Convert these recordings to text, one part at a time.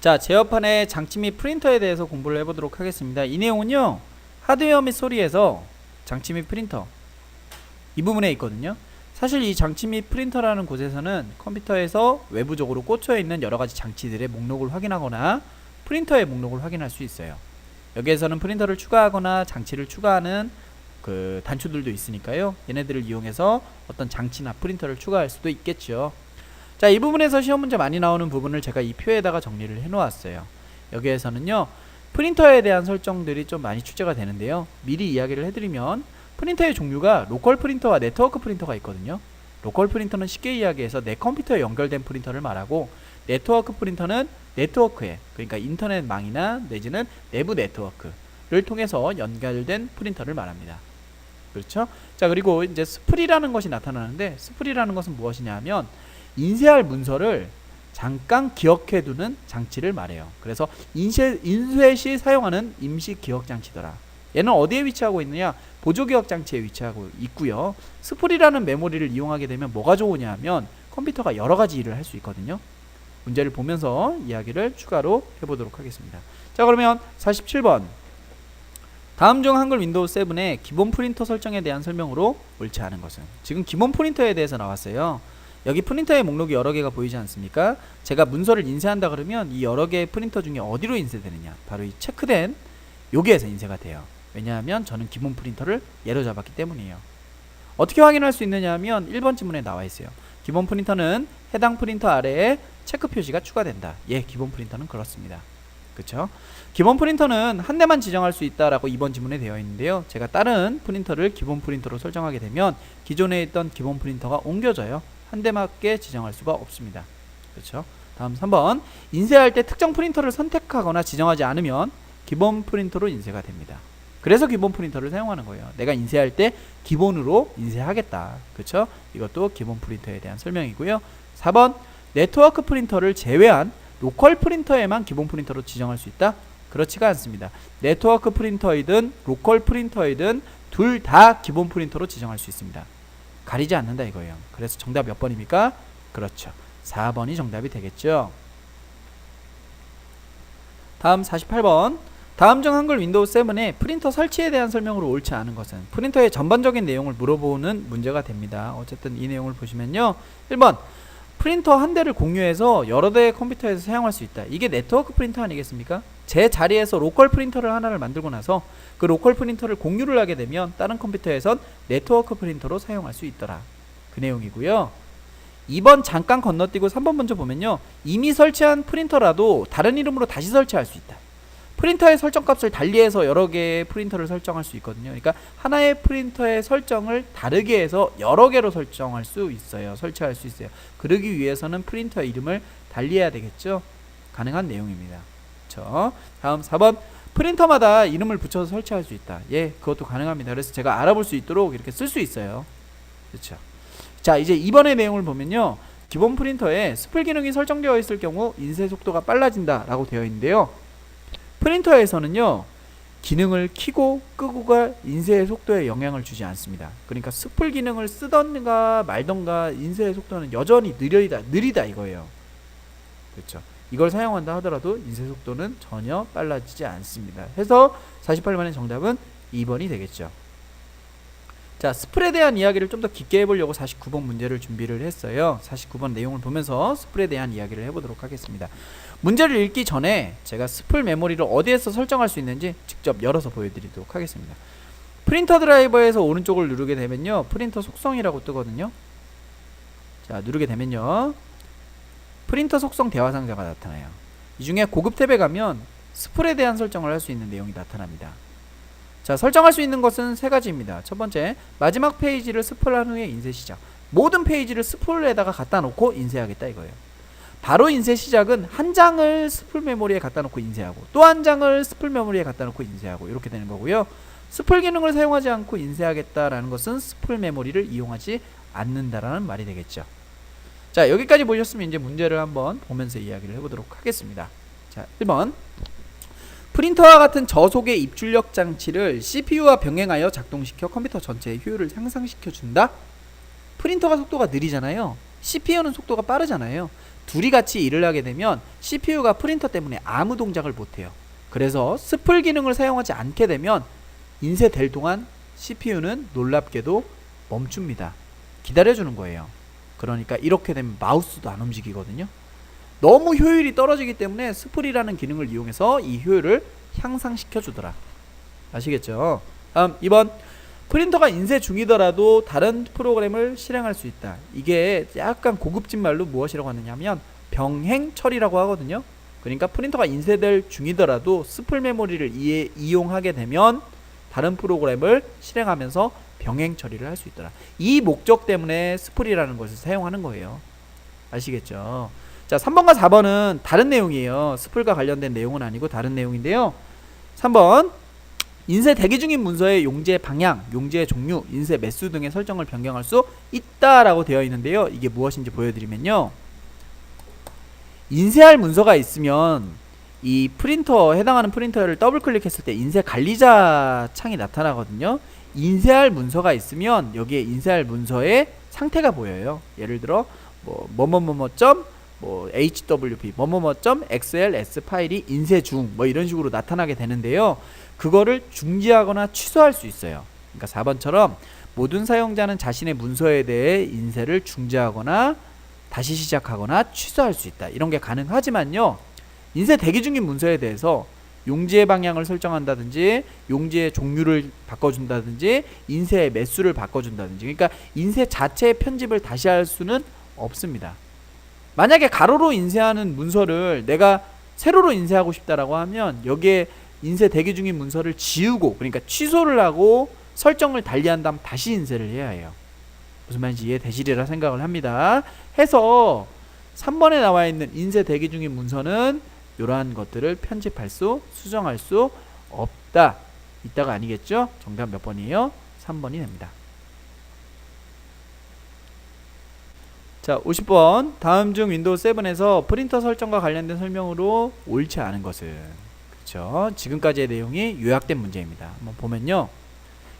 자, 제어판의 장치 및 프린터에 대해서 공부를 해보도록 하겠습니다. 이 내용은요, 하드웨어 및 소리에서 장치 및 프린터 이 부분에 있거든요. 사실 이 장치 및 프린터라는 곳에서는 컴퓨터에서 외부적으로 꽂혀 있는 여러 가지 장치들의 목록을 확인하거나 프린터의 목록을 확인할 수 있어요. 여기에서는 프린터를 추가하거나 장치를 추가하는 그 단추들도 있으니까요. 얘네들을 이용해서 어떤 장치나 프린터를 추가할 수도 있겠죠. 자, 이 부분에서 시험 문제 많이 나오는 부분을 제가 이 표에다가 정리를 해 놓았어요. 여기에서는요. 프린터에 대한 설정들이 좀 많이 출제가 되는데요. 미리 이야기를 해드리면 프린터의 종류가 로컬 프린터와 네트워크 프린터가 있거든요. 로컬 프린터는 쉽게 이야기해서 내 컴퓨터에 연결된 프린터를 말하고 네트워크 프린터는 네트워크에 그러니까 인터넷망이나 내지는 내부 네트워크를 통해서 연결된 프린터를 말합니다. 그렇죠? 자 그리고 이제 스프리라는 것이 나타나는데 스프리라는 것은 무엇이냐면 인쇄할 문서를 잠깐 기억해두는 장치를 말해요. 그래서 인쇄, 인쇄 시 사용하는 임시 기억 장치더라. 얘는 어디에 위치하고 있느냐? 보조 기억 장치에 위치하고 있고요. 스프리라는 메모리를 이용하게 되면 뭐가 좋으냐면 컴퓨터가 여러 가지 일을 할 수 있거든요. 문제를 보면서 이야기를 추가로 해보도록 하겠습니다. 자 그러면 47번 다음 중 한글 윈도우 7의 기본 프린터 설정에 대한 설명으로 옳지 않은 것은 지금 기본 프린터에 대해서 나왔어요. 여기 프린터의 목록이 여러 개가 보이지 않습니까? 제가 문서를 인쇄한다 그러면 이 여러 개의 프린터 중에 어디로 인쇄되느냐? 바로 이 체크된 여기에서 인쇄가 돼요. 왜냐하면 저는 기본 프린터를 예로 잡았기 때문이에요. 어떻게 확인할 수 있느냐 하면 1번 지문에 나와 있어요. 기본 프린터는 해당 프린터 아래에 체크 표시가 추가된다. 예, 기본 프린터는 그렇습니다. 그쵸? 기본 프린터는 한 대만 지정할 수 있다라고 이번 지문에 되어 있는데요. 제가 다른 프린터를 기본 프린터로 설정하게 되면 기존에 있던 기본 프린터가 옮겨져요. 한 대밖에 지정할 수가 없습니다. 그렇죠? 다음 3번 인쇄할 때 특정 프린터를 선택하거나 지정하지 않으면 기본 프린터로 인쇄가 됩니다. 그래서 기본 프린터를 사용하는 거예요. 내가 인쇄할 때 기본으로 인쇄하겠다. 그렇죠? 이것도 기본 프린터에 대한 설명이고요. 4번 네트워크 프린터를 제외한 로컬 프린터에만 기본 프린터로 지정할 수 있다? 그렇지가 않습니다. 네트워크 프린터이든 로컬 프린터이든 둘 다 기본 프린터로 지정할 수 있습니다. 가리지 않는다 이거예요. 그래서 정답 몇 번입니까? 그렇죠. 4번이 정답이 되겠죠. 다음 48번. 다음 중 한글 윈도우 7의 프린터 설치에 대한 설명으로 옳지 않은 것은 프린터의 전반적인 내용을 물어보는 문제가 됩니다. 어쨌든 이 내용을 보시면요. 1번. 프린터 한 대를 공유해서 여러 대의 컴퓨터에서 사용할 수 있다. 이게 네트워크 프린터 아니겠습니까? 제 자리에서 로컬 프린터를 하나를 만들고 나서 그 로컬 프린터를 공유를 하게 되면 다른 컴퓨터에선 네트워크 프린터로 사용할 수 있더라. 그 내용이고요. 2번 잠깐 건너뛰고 3번 먼저 보면요. 이미 설치한 프린터라도 다른 이름으로 다시 설치할 수 있다. 프린터의 설정값을 달리해서 여러 개의 프린터를 설정할 수 있거든요. 그러니까 하나의 프린터의 설정을 다르게 해서 여러 개로 설정할 수 있어요. 설치할 수 있어요. 그러기 위해서는 프린터의 이름을 달리해야 되겠죠. 가능한 내용입니다. 그렇죠. 다음 4번 프린터마다 이름을 붙여서 설치할 수 있다. 예, 그것도 가능합니다. 그래서 제가 알아볼 수 있도록 이렇게 쓸 수 있어요. 그렇죠. 자, 이제 이번의 내용을 보면요. 기본 프린터에 스플 기능이 설정되어 있을 경우 인쇄 속도가 빨라진다라고 되어 있는데요. 프린터에서는요. 기능을 키고 끄고가 인쇄의 속도에 영향을 주지 않습니다. 그러니까 스플 기능을 쓰던가 말던가 인쇄의 속도는 여전히 느리다 느리다 이거예요. 그렇죠. 이걸 사용한다 하더라도 인쇄 속도는 전혀 빨라지지 않습니다. 해서 48번의 정답은 2번이 되겠죠. 자, 스플에 대한 이야기를 좀 더 깊게 해보려고 49번 문제를 준비를 했어요. 49번 내용을 보면서 스플에 대한 이야기를 해보도록 하겠습니다. 문제를 읽기 전에 제가 스플 메모리를 어디에서 설정할 수 있는지 직접 열어서 보여드리도록 하겠습니다. 프린터 드라이버에서 오른쪽을 누르게 되면요. 프린터 속성이라고 뜨거든요. 자, 누르게 되면요. 프린터 속성 대화 상자가 나타나요. 이 중에 고급 탭에 가면 스플에 대한 설정을 할 수 있는 내용이 나타납니다. 자, 설정할 수 있는 것은 세 가지입니다. 첫 번째, 마지막 페이지를 스플한 후에 인쇄 시작. 모든 페이지를 스플에다가 갖다 놓고 인쇄하겠다 이거예요. 바로 인쇄 시작은 한 장을 스플 메모리에 갖다 놓고 인쇄하고 또 한 장을 스플 메모리에 갖다 놓고 인쇄하고 이렇게 되는 거고요. 스플 기능을 사용하지 않고 인쇄하겠다라는 것은 스플 메모리를 이용하지 않는다라는 말이 되겠죠. 자, 여기까지 보셨으면 이제 문제를 한번 보면서 이야기를 해보도록 하겠습니다. 자, 1번. 프린터와 같은 저속의 입출력 장치를 CPU와 병행하여 작동시켜 컴퓨터 전체의 효율을 향상시켜 준다. 프린터가 속도가 느리잖아요. CPU는 속도가 빠르잖아요. 둘이 같이 일을 하게 되면 CPU가 프린터 때문에 아무 동작을 못해요. 그래서 스플 기능을 사용하지 않게 되면 인쇄될 동안 CPU는 놀랍게도 멈춥니다. 기다려주는 거예요. 그러니까 이렇게 되면 마우스도 안 움직이거든요. 너무 효율이 떨어지기 때문에 스플이라는 기능을 이용해서 이 효율을 향상시켜 주더라. 아시겠죠? 다음 2번 프린터가 인쇄 중이더라도 다른 프로그램을 실행할 수 있다. 이게 약간 고급진 말로 무엇이라고 하느냐면 병행 처리라고 하거든요. 그러니까 프린터가 인쇄될 중이더라도 스플 메모리를 이해, 이용하게 되면 다른 프로그램을 실행하면서 병행 처리를 할 수 있더라. 이 목적 때문에 스플이라는 것을 사용하는 거예요. 아시겠죠? 자, 3번과 4번은 다른 내용이에요. 스플과 관련된 내용은 아니고 다른 내용인데요. 3번 인쇄 대기 중인 문서의 용지의 방향, 용지의 종류, 인쇄 매수 등의 설정을 변경할 수 있다라고 되어 있는데요. 이게 무엇인지 보여드리면요. 인쇄할 문서가 있으면 이 프린터 해당하는 프린터를 더블 클릭했을 때 인쇄 관리자 창이 나타나거든요. 인쇄할 문서가 있으면 여기에 인쇄할 문서의 상태가 보여요. 예를 들어 뭐 뭐뭐뭐뭐 뭐 hwp 뭐뭐뭐 xls 파일이 인쇄 중 뭐 이런 식으로 나타나게 되는데요. 그거를 중지하거나 취소할 수 있어요. 그러니까 4번처럼 모든 사용자는 자신의 문서에 대해 인쇄를 중지하거나 다시 시작하거나 취소할 수 있다. 이런 게 가능하지만요. 인쇄 대기 중인 문서에 대해서 용지의 방향을 설정한다든지 용지의 종류를 바꿔준다든지 인쇄의 매수를 바꿔준다든지 그러니까 인쇄 자체의 편집을 다시 할 수는 없습니다. 만약에 가로로 인쇄하는 문서를 내가 세로로 인쇄하고 싶다라고 하면 여기에 인쇄 대기 중인 문서를 지우고 그러니까 취소를 하고 설정을 달리한 다음 다시 인쇄를 해야 해요. 무슨 말인지 이해되시리라 생각을 합니다. 해서 3번에 나와 있는 인쇄 대기 중인 문서는 이러한 것들을 편집할 수, 수정할 수 없다. 이따가 아니겠죠? 정답 몇 번이에요? 3번이 됩니다. 자, 50번. 다음 중 윈도우 7에서 프린터 설정과 관련된 설명으로 옳지 않은 것은 그렇죠. 지금까지의 내용이 요약된 문제입니다. 한번 보면요.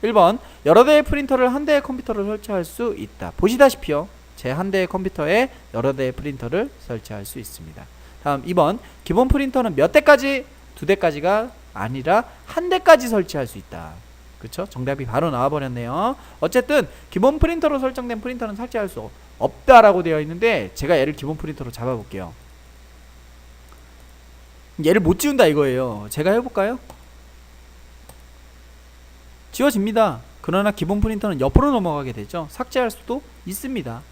1번 여러 대의 프린터를 한 대의 컴퓨터를 설치할 수 있다. 보시다시피요. 제 한 대의 컴퓨터에 여러 대의 프린터를 설치할 수 있습니다. 다음 2번 기본 프린터는 몇 대까지 두 대까지가 아니라 한 대까지 설치할 수 있다. 그렇죠? 정답이 바로 나와 버렸네요. 어쨌든 기본 프린터로 설정된 프린터는 설치할 수 없다 라고 되어 있는데 제가 얘를 기본 프린터로 잡아 볼게요. 얘를 못 지운다 이거예요. 제가 해 볼까요? 지워집니다. 그러나 기본 프린터는 옆으로 넘어가게 되죠. 삭제할 수도 있습니다.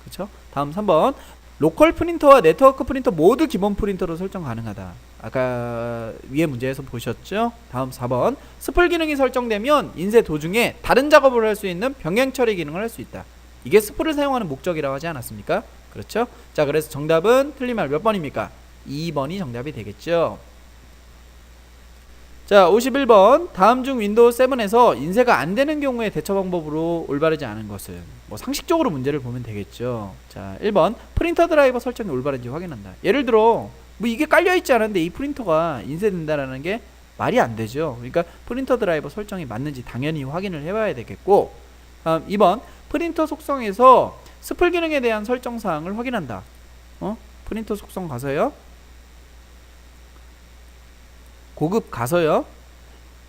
그렇죠? 다음 3번 로컬 프린터와 네트워크 프린터 모두 기본 프린터로 설정 가능하다. 아까 위에 문제에서 보셨죠? 다음 4번 스플 기능이 설정되면 인쇄 도중에 다른 작업을 할 수 있는 병행 처리 기능을 할 수 있다. 이게 스플을 사용하는 목적이라고 하지 않았습니까? 그렇죠? 자, 그래서 정답은 틀린 말 몇 번입니까? 2번이 정답이 되겠죠. 자, 51번. 다음 중 윈도우 7에서 인쇄가 안 되는 경우에 대처 방법으로 올바르지 않은 것은 뭐 상식적으로 문제를 보면 되겠죠. 자, 1번. 프린터 드라이버 설정이 올바른지 확인한다. 예를 들어 뭐 이게 깔려 있지 않은데 이 프린터가 인쇄된다라는 게 말이 안 되죠. 그러니까 프린터 드라이버 설정이 맞는지 당연히 확인을 해 봐야 되겠고. 다음 2번. 프린터 속성에서 스플 기능에 대한 설정 사항을 확인한다. 어? 프린터 속성 가서요. 고급 가서요.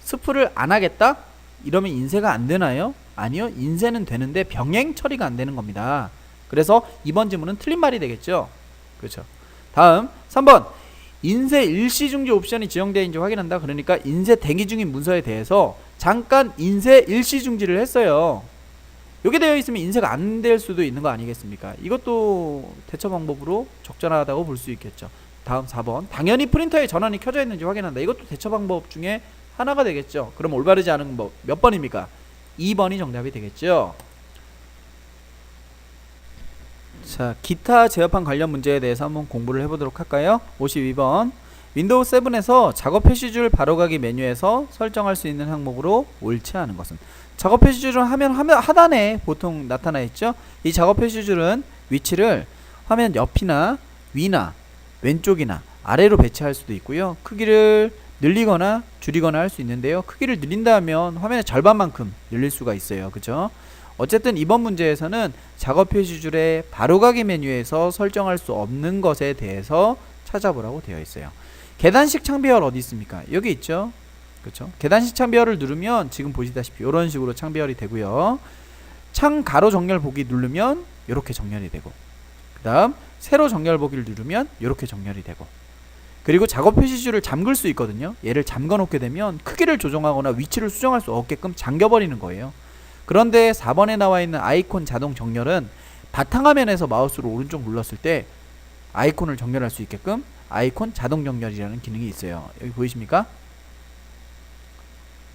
스프를 안 하겠다? 이러면 인쇄가 안 되나요? 아니요. 인쇄는 되는데 병행 처리가 안 되는 겁니다. 그래서 이번 질문은 틀린 말이 되겠죠. 그렇죠. 다음 3번. 인쇄 일시 중지 옵션이 지정되어 있는지 확인한다. 그러니까 인쇄 대기 중인 문서에 대해서 잠깐 인쇄 일시 중지를 했어요. 여기 되어 있으면 인쇄가 안 될 수도 있는 거 아니겠습니까? 이것도 대처 방법으로 적절하다고 볼 수 있겠죠. 다음 4번. 당연히 프린터에 전원이 켜져 있는지 확인한다. 이것도 대처 방법 중에 하나가 되겠죠. 그럼 올바르지 않은 뭐몇 번입니까? 2번이 정답이 되겠죠. 자, 기타 제어판 관련 문제에 대해서 한번 공부를 해보도록 할까요? 52번. 윈도우 7에서 작업 표시줄 바로가기 메뉴에서 설정할 수 있는 항목으로 옳지 않은 것은 작업 표시줄은 화면 화면 하단에 보통 나타나 있죠. 이 작업 표시줄은 위치를 화면 옆이나 위나 왼쪽이나 아래로 배치할 수도 있고요. 크기를 늘리거나 줄이거나 할 수 있는데요. 크기를 늘린다면 화면의 절반만큼 늘릴 수가 있어요. 그죠? 어쨌든 이번 문제에서는 작업 표시줄의 바로가기 메뉴에서 설정할 수 없는 것에 대해서 찾아보라고 되어 있어요. 계단식 창비열 어디 있습니까? 여기 있죠. 그렇죠? 계단식 창비열을 누르면 지금 보시다시피 이런 식으로 창비열이 되고요. 창 가로 정렬 보기 누르면 이렇게 정렬이 되고 그 다음 세로 정렬 보기를 누르면 이렇게 정렬이 되고 그리고 작업 표시줄을 잠글 수 있거든요. 얘를 잠궈 놓게 되면 크기를 조정하거나 위치를 수정할 수 없게끔 잠겨 버리는 거예요. 그런데 4번에 나와 있는 아이콘 자동 정렬은 바탕화면에서 마우스로 오른쪽 눌렀을 때 아이콘을 정렬할 수 있게끔 아이콘 자동 정렬이라는 기능이 있어요. 여기 보이십니까?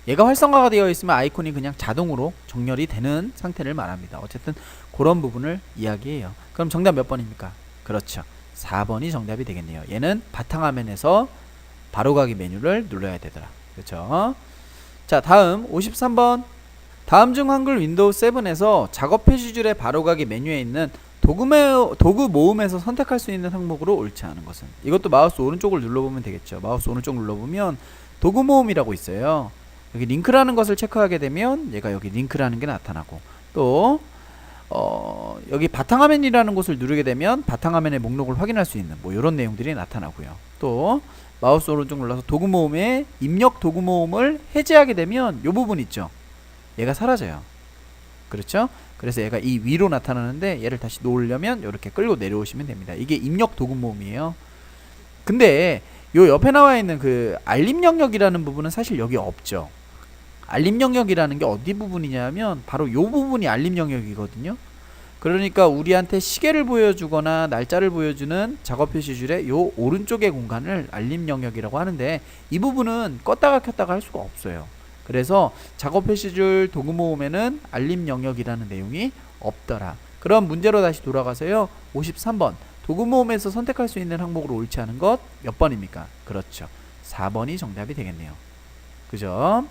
얘가 활성화가 되어 있으면 아이콘이 그냥 자동으로 정렬이 되는 상태를 말합니다. 어쨌든 그런 부분을 이야기해요. 그럼 정답 몇 번입니까? 그렇죠. 4번이 정답이 되겠네요. 얘는 바탕화면에서 바로가기 메뉴를 눌러야 되더라. 그렇죠? 자, 다음 53번. 다음 중 한글 윈도우 7에서 작업 표시줄의 바로가기 메뉴에 있는 도구메, 도구 모음에서 선택할 수 있는 항목으로 옳지 않은 것은 이것도 마우스 오른쪽을 눌러보면 되겠죠. 마우스 오른쪽 눌러보면 도구 모음이라고 있어요. 여기 링크라는 것을 체크하게 되면 얘가 여기 링크라는 게 나타나고 또 어, 여기 바탕화면이라는 곳을 누르게 되면 바탕화면의 목록을 확인할 수 있는 뭐 이런 내용들이 나타나고요. 또 마우스 오른쪽 눌러서 도구 모음에 입력 도구 모음을 해제하게 되면 이 부분 있죠. 얘가 사라져요. 그렇죠? 그래서 얘가 이 위로 나타나는데 얘를 다시 놓으려면 이렇게 끌고 내려오시면 됩니다. 이게 입력 도구 모음이에요. 근데 요 옆에 나와 있는 그 알림 영역이라는 부분은 사실 여기 없죠. 알림 영역이라는 게 어디 부분이냐면 바로 요 부분이 알림 영역이거든요. 그러니까 우리한테 시계를 보여주거나 날짜를 보여주는 작업 표시줄의 요 오른쪽의 공간을 알림 영역이라고 하는데 이 부분은 껐다가 켰다가 할 수가 없어요. 그래서 작업 표시줄 도구 모음에는 알림 영역이라는 내용이 없더라. 그럼 문제로 다시 돌아가서요. 53번 도구 모음에서 선택할 수 있는 항목으로 옳지 않은 것 몇 번입니까? 그렇죠. 4번이 정답이 되겠네요. 그죠?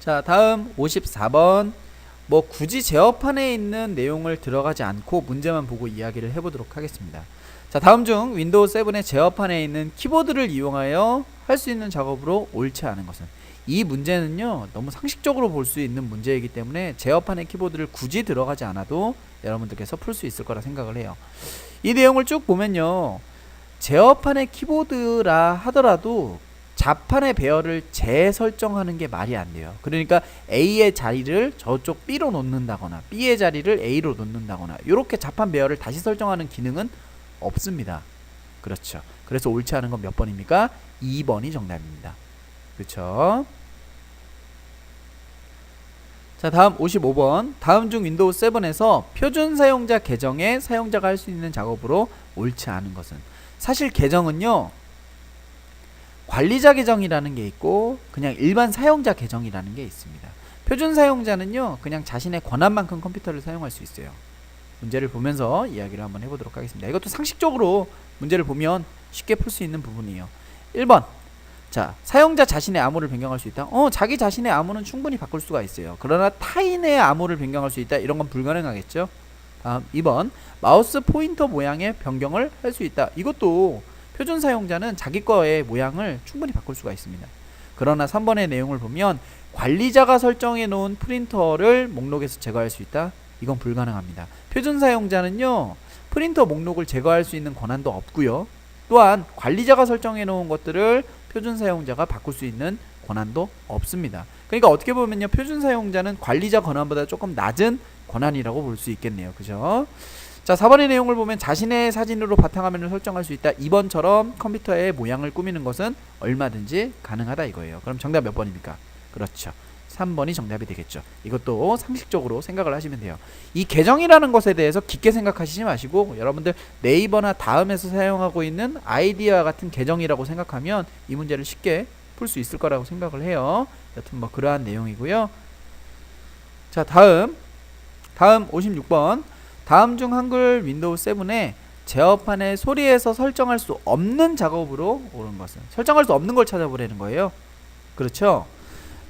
자, 다음 54번. 뭐 굳이 제어판에 있는 내용을 들어가지 않고 문제만 보고 이야기를 해보도록 하겠습니다. 자, 다음 중 윈도우 7의 제어판에 있는 키보드를 이용하여 할 수 있는 작업으로 옳지 않은 것은 이 문제는요 너무 상식적으로 볼 수 있는 문제이기 때문에 제어판의 키보드를 굳이 들어가지 않아도 여러분들께서 풀 수 있을 거라 생각을 해요. 이 내용을 쭉 보면요 제어판의 키보드라 하더라도 자판의 배열을 재설정하는 게 말이 안 돼요. 그러니까 A의 자리를 저쪽 B로 놓는다거나 B의 자리를 A로 놓는다거나 이렇게 자판 배열을 다시 설정하는 기능은 없습니다. 그렇죠. 그래서 옳지 않은 건 몇 번입니까? 2번이 정답입니다. 그렇죠? 자, 다음 55번. 다음 중 윈도우 7에서 표준 사용자 계정에 사용자가 할 수 있는 작업으로 옳지 않은 것은 사실 계정은요. 관리자 계정이라는 게 있고 그냥 일반 사용자 계정이라는 게 있습니다. 표준 사용자는요. 그냥 자신의 권한만큼 컴퓨터를 사용할 수 있어요. 문제를 보면서 이야기를 한번 해보도록 하겠습니다. 이것도 상식적으로 문제를 보면 쉽게 풀 수 있는 부분이에요. 1번. 자, 사용자 자신의 암호를 변경할 수 있다. 어, 자기 자신의 암호는 충분히 바꿀 수가 있어요. 그러나 타인의 암호를 변경할 수 있다. 이런 건 불가능하겠죠. 다음 2번. 마우스 포인터 모양의 변경을 할 수 있다. 이것도 표준 사용자는 자기 거의 모양을 충분히 바꿀 수가 있습니다. 그러나 3번의 내용을 보면 관리자가 설정해 놓은 프린터를 목록에서 제거할 수 있다. 이건 불가능합니다. 표준 사용자는요. 프린터 목록을 제거할 수 있는 권한도 없고요. 또한 관리자가 설정해 놓은 것들을 표준 사용자가 바꿀 수 있는 권한도 없습니다. 그러니까 어떻게 보면요. 표준 사용자는 관리자 권한보다 조금 낮은 권한이라고 볼 수 있겠네요. 그죠? 자, 4번의 내용을 보면 자신의 사진으로 바탕화면을 설정할 수 있다. 2번처럼 컴퓨터의 모양을 꾸미는 것은 얼마든지 가능하다 이거예요. 그럼 정답 몇 번입니까? 그렇죠. 3번이 정답이 되겠죠. 이것도 상식적으로 생각을 하시면 돼요. 이 계정이라는 것에 대해서 깊게 생각하시지 마시고 여러분들 네이버나 다음에서 사용하고 있는 아이디와 같은 계정이라고 생각하면 이 문제를 쉽게 풀 수 있을 거라고 생각을 해요. 여튼 뭐 그러한 내용이고요. 자, 다음 다음 56번. 다음 중 한글 윈도우 7에 제어판의 소리에서 설정할 수 없는 작업으로 옳은 것은 설정할 수 없는 걸 찾아보라는 거예요. 그렇죠?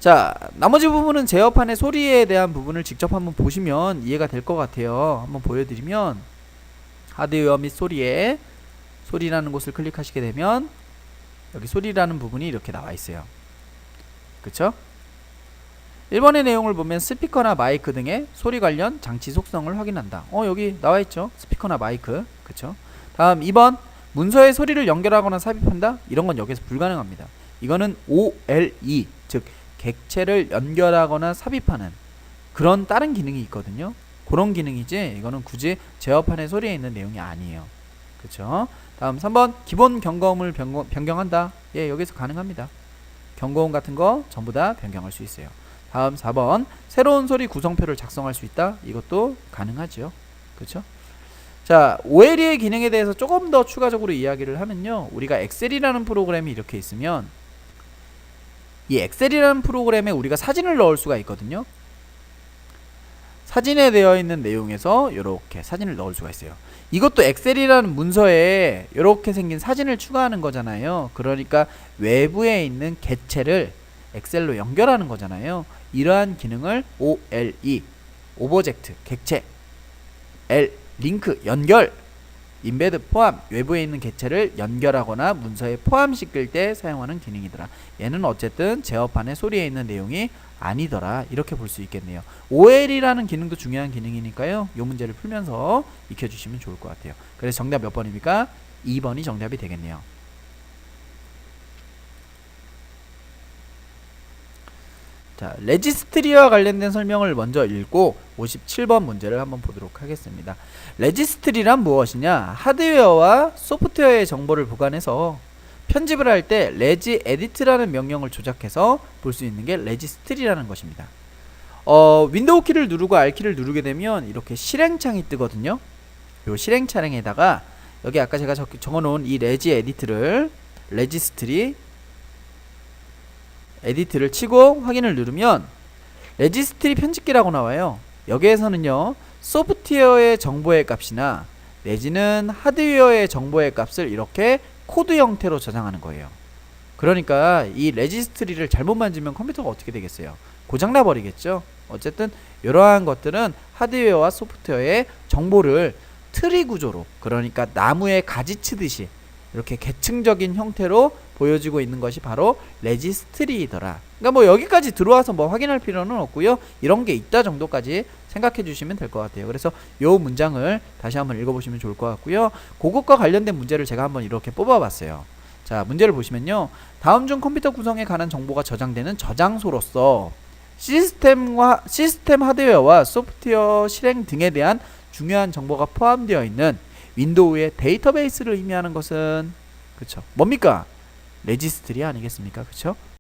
자, 나머지 부분은 제어판의 소리에 대한 부분을 직접 한번 보시면 이해가 될 것 같아요. 한번 보여드리면 하드웨어 및 소리에 소리라는 곳을 클릭하시게 되면 여기 소리라는 부분이 이렇게 나와 있어요. 그쵸? 1번의 내용을 보면 스피커나 마이크 등의 소리 관련 장치 속성을 확인한다. 어, 여기 나와 있죠. 스피커나 마이크. 그쵸? 다음 2번 문서에 소리를 연결하거나 삽입한다. 이런 건 여기서 불가능합니다. 이거는 OLE 즉 객체를 연결하거나 삽입하는 그런 다른 기능이 있거든요. 그런 기능이지 이거는 굳이 제어판의 소리에 있는 내용이 아니에요. 그쵸? 다음 3번 기본 경고음을 변경, 변경 한다. 예, 여기서 가능합니다. 경고음 같은 거 전부 다 변경할 수 있어요. 다음 4번 새로운 소리 구성표를 작성할 수 있다. 이것도 가능하죠. 그렇죠? 자, OLE의 기능에 대해서 조금 더 추가적으로 이야기를 하면요. 우리가 엑셀이라는 프로그램이 이렇게 있으면 이 엑셀이라는 프로그램에 우리가 사진을 넣을 수가 있거든요. 사진에 되어 있는 내용에서 이렇게 사진을 넣을 수가 있어요. 이것도 엑셀이라는 문서에 이렇게 생긴 사진을 추가하는 거잖아요. 그러니까 외부에 있는 객체를 엑셀로 연결하는 거잖아요. 이러한 기능을 OLE 오브젝트 객체 L 링크 연결 인베드 포함 외부에 있는 객체를 연결하거나 문서에 포함시킬 때 사용하는 기능이더라. 얘는 어쨌든 제어판의 소리에 있는 내용이 아니더라. 이렇게 볼 수 있겠네요. OL이라는 기능도 중요한 기능이니까요. 이 문제를 풀면서 익혀주시면 좋을 것 같아요. 그래서 정답 몇 번입니까? 2번이 정답이 되겠네요. 자, 레지스트리와 관련된 설명을 먼저 읽고 57번 문제를 한번 보도록 하겠습니다. 레지스트리란 무엇이냐? 하드웨어와 소프트웨어의 정보를 보관해서 편집을 할 때 레지 에디트라는 명령을 조작해서 볼 수 있는 게 레지스트리라는 것입니다. 어, 윈도우 키를 누르고 R 키를 누르게 되면 이렇게 실행창이 뜨거든요. 요 실행창에다가 여기 아까 제가 적, 적어놓은 이 레지 에디트를 레지스트리 에디트를 치고 확인을 누르면 레지스트리 편집기라고 나와요. 여기에서는요 소프트웨어의 정보의 값이나 내지는 하드웨어의 정보의 값을 이렇게 코드 형태로 저장하는 거예요. 그러니까 이 레지스트리를 잘못 만지면 컴퓨터가 어떻게 되겠어요? 고장나 버리겠죠. 어쨌든 이러한 것들은 하드웨어와 소프트웨어의 정보를 트리 구조로 그러니까 나무에 가지 치듯이 이렇게 계층적인 형태로 보여지고 있는 것이 바로 레지스트리더라. 그러니까 뭐 여기까지 들어와서 뭐 확인할 필요는 없고요. 이런 게 있다 정도까지 생각해 주시면 될 것 같아요. 그래서 요 문장을 다시 한번 읽어보시면 좋을 것 같고요. 그것과 관련된 문제를 제가 한번 이렇게 뽑아봤어요. 자, 문제를 보시면요. 다음 중 컴퓨터 구성에 관한 정보가 저장되는 저장소로서 시스템과 시스템 하드웨어와 소프트웨어 실행 등에 대한 중요한 정보가 포함되어 있는 윈도우의 데이터베이스를 의미하는 것은 그쵸? 뭡니까? 레지스트리 아니겠습니까? 그쵸